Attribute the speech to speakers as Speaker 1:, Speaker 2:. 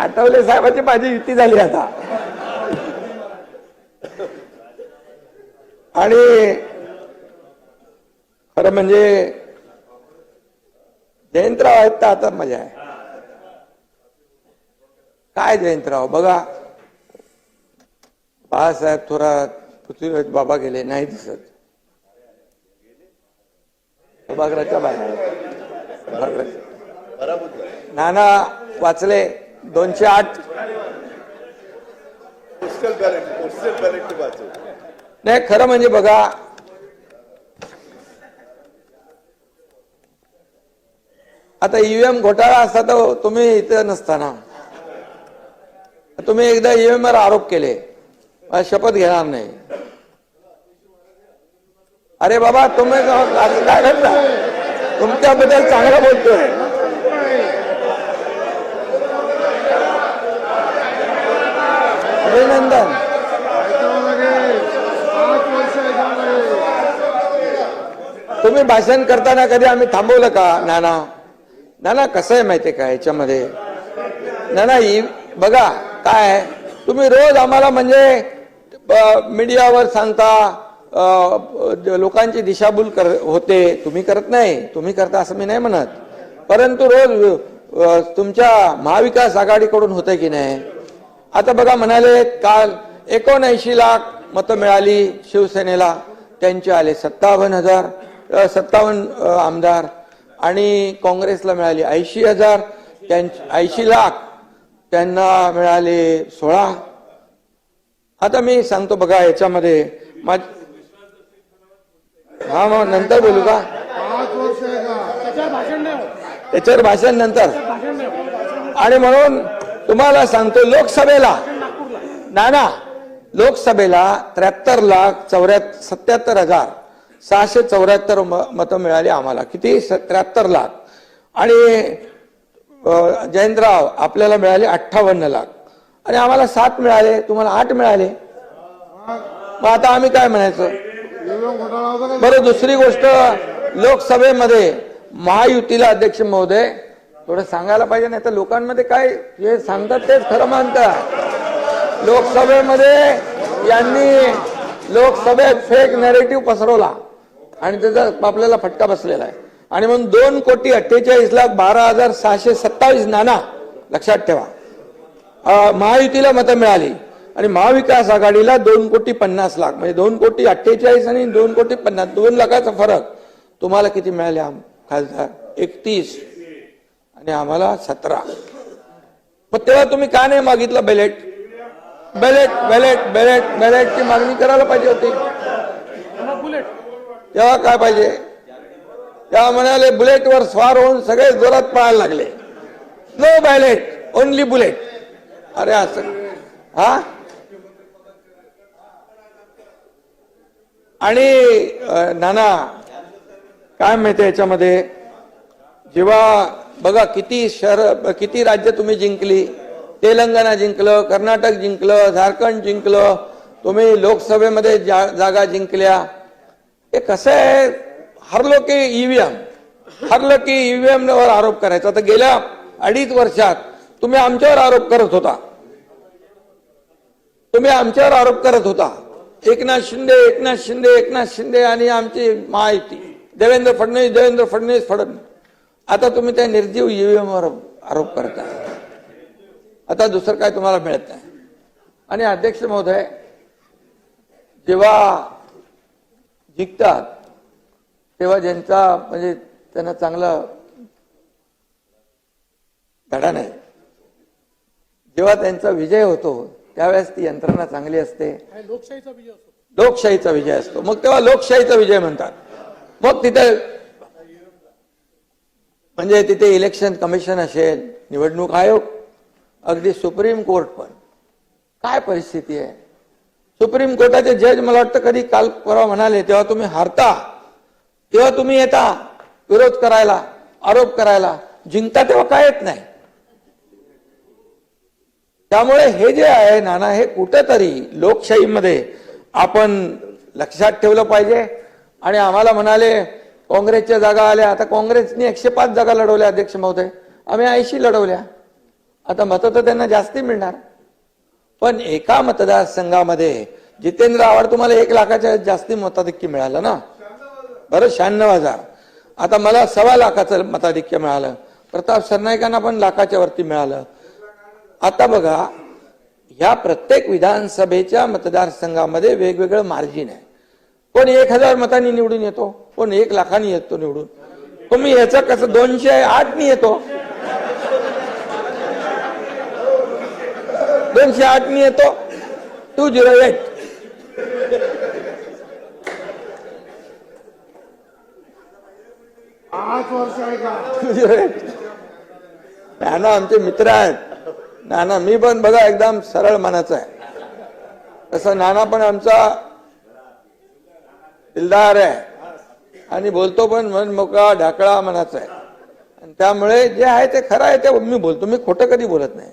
Speaker 1: आठवले साहेबांची माझी युती झाली आता. आणि खरं म्हणजे जयंतराव आहेत तर आता मजा आहे. काय जयंतराव? बघा. बाळासाहेब थोरात पृथ्वीराज बाबा गेले नाही दिसत. सभागृहाच्या बाहेर. सभागृहाच्या. नाना वाचले. दोनशे आठ. नाही खरं म्हणजे बघा आता ईव्हीएम घोटाळा असता तर तुम्ही इथं नसताना. तुम्ही एकदा ईव्हीएम वर आरोप केले. शपथ घेणार नाही. अरे बाबा तुम्ही असं काय करता तुमच्याबद्दल चांगलं बोलतोय. अभिनंदन. तुम्ही भाषण करताना कधी आम्ही थांबवलं का नाना? नाना कसं आहे माहितीये का याच्यामध्ये नाना ही बघा काय तुम्ही रोज आम्हाला म्हणजे मीडियावर सांगता लोकांची दिशाभूल कर होते. तुम्ही करत नाही. तुम्ही करता असं मी नाही म्हणत. परंतु रोज तुमच्या महाविकास आघाडीकडून होते की नाही? आता बघा म्हणाले काल एकोणऐंशी लाख मतं मिळाली शिवसेनेला. त्यांचे आले सत्तावन्न हजार सत्तावन्न आमदार आणि काँग्रेसला मिळाली ऐंशी हजार. ऐंशी लाख त्यांना मिळाले सोळा. आता मी सांगतो बघा याच्यामध्ये. माझ हा मग नंतर बोलू का? त्याच्यावर भाषण हो. नंतर. आणि म्हणून तुम्हाला सांगतो लोकसभेला. नाना लोकसभेला त्र्याहत्तर लाख चौऱ्याहत्तर सत्याहत्तर हजार सहाशे चौऱ्याहत्तर मतं मिळाली आम्हाला. किती? त्र्याहत्तर लाख. आणि जयंतराव आपल्याला मिळाले अठ्ठावन्न लाख. आणि आम्हाला सात मिळाले तुम्हाला आठ मिळाले. मग आता आम्ही काय म्हणायचं? बरं दुसरी गोष्ट लोकसभेमध्ये महायुतीला अध्यक्ष महोदय थोडं सांगायला पाहिजे नाही तर लोकांमध्ये काय जे सांगतात तेच खरं मानतात. लोकसभेमध्ये यांनी लोकसभेत फेक नॅरेटिव्ह पसरवला. आणि त्याचा आपल्याला फटका बसलेला आहे. आणि म्हणून दोन कोटी अठ्ठेचाळीस लाख बारा हजार सहाशे सत्तावीस नाना लक्षात ठेवा. महायुतीला मतं मिळाली. आणि महाविकास आघाडीला दोन कोटी पन्नास लाख. म्हणजे दोन कोटी अठ्ठेचाळीस आणि दोन कोटी पन्नास. दोन लाखाचा फरक तुम्हाला किती मिळाले आम खासदार? एकतीस. आणि आम्हाला सतरा. मग तेव्हा तुम्ही का नाही मागितलं बेलेट बेलेट बेलेट बेलेट बेलेटची मागणी करायला पाहिजे होती. तेव्हा काय पाहिजे? तेव्हा म्हणाले बुलेटवर स्वार होऊन सगळे जोरात पळायला लागले. नो बॅलेट ओनली बुलेट अरे असं. हा? आणि नाना काय माहिती याच्यामध्ये? जेव्हा बघा किती शहर किती राज्य तुम्ही जिंकली. तेलंगणा जिंकलं कर्नाटक जिंकलं झारखंड जिंकलं. तुम्ही लोकसभेमध्ये जा, जागा जिंकल्या. हे कसं आहे? हरलो की ईव्हीएम हरलं की ईव्हीएम वर आरोप करायचा. तर गेल्या अडीच वर्षात तुम्ही आमच्यावर आरोप करत होता. तुम्ही आमच्यावर आरोप करत होता. एकनाथ शिंदे एकनाथ शिंदे एकनाथ शिंदे आणि आमची महायुती देवेंद्र फडणवीस देवेंद्र फडणवीस फडणवीस. आता तुम्ही त्या निर्जीव ईव्हीएम वर आरोप करता. आता दुसरं काय तुम्हाला मिळत नाही. आणि अध्यक्ष महोदय जेव्हा जिंकतात तेव्हा ज्यांचा म्हणजे त्यांना चांगला धडा नाही. जेव्हा त्यांचा विजय होतो त्यावेळेस ती यंत्रणा चांगली असते.
Speaker 2: लोकशाहीचा विजय असतो.
Speaker 1: लोकशाहीचा विजय असतो. मग तेव्हा लोकशाहीचा विजय म्हणतात. मग तिथे म्हणजे तिथे इलेक्शन कमिशन असेल निवडणूक आयोग अगदी सुप्रीम कोर्ट पण. काय परिस्थिती आहे? सुप्रीम कोर्टाचे जज मला वाटतं कधी काल परवा म्हणाले तेव्हा तुम्ही हारता तेव्हा तुम्ही येता विरोध करायला आरोप करायला जिंकता तेव्हा काय येत नाही. त्यामुळे हे जे आहे नाना हे कुठेतरी लोकशाहीमध्ये आपण लक्षात ठेवलं पाहिजे. आणि आम्हाला म्हणाले काँग्रेसच्या जागा आल्या आता काँग्रेसने एकशे पाच जागा लढवल्या अध्यक्ष महोदय. आम्ही ऐंशी लढवल्या. आता मतं तर त्यांना जास्ती मिळणार. पण एका मतदारसंघामध्ये जितेंद्र आव्हाड तुम्हाला एक लाखाच्या जास्ती मताधिक्य मिळालं ना? बरं शहाण्णव हजार. आता मला सव्वा लाखाचं मताधिक्य मिळालं. प्रताप सरनाईकांना पण लाखाच्या वरती मिळालं. आता बघा ह्या प्रत्येक विधानसभेच्या मतदारसंघामध्ये वेगवेगळं मार्जिन आहे. कोण एक हजार मतांनी निवडून येतो कोण एक लाखांनी येतो निवडून. पण मी ह्याचं कसं दोनशे आठनी येतो? दोनशे आठनी येतो? Two zero eight.
Speaker 2: पाच वर्ष आहे का?
Speaker 1: To zero eight. नाना आमचे मित्र आहेत. नाना मी पण बघा एकदम सरळ मनाचा आहे. तसं नाना पण आमचा दिलदार आहे. आणि बोलतो पण मन मोकळा ढाकळा मनाचा आहे. आणि त्यामुळे जे आहे ते खरं आहे ते मी बोलतो. मी खोटं कधी बोलत नाही.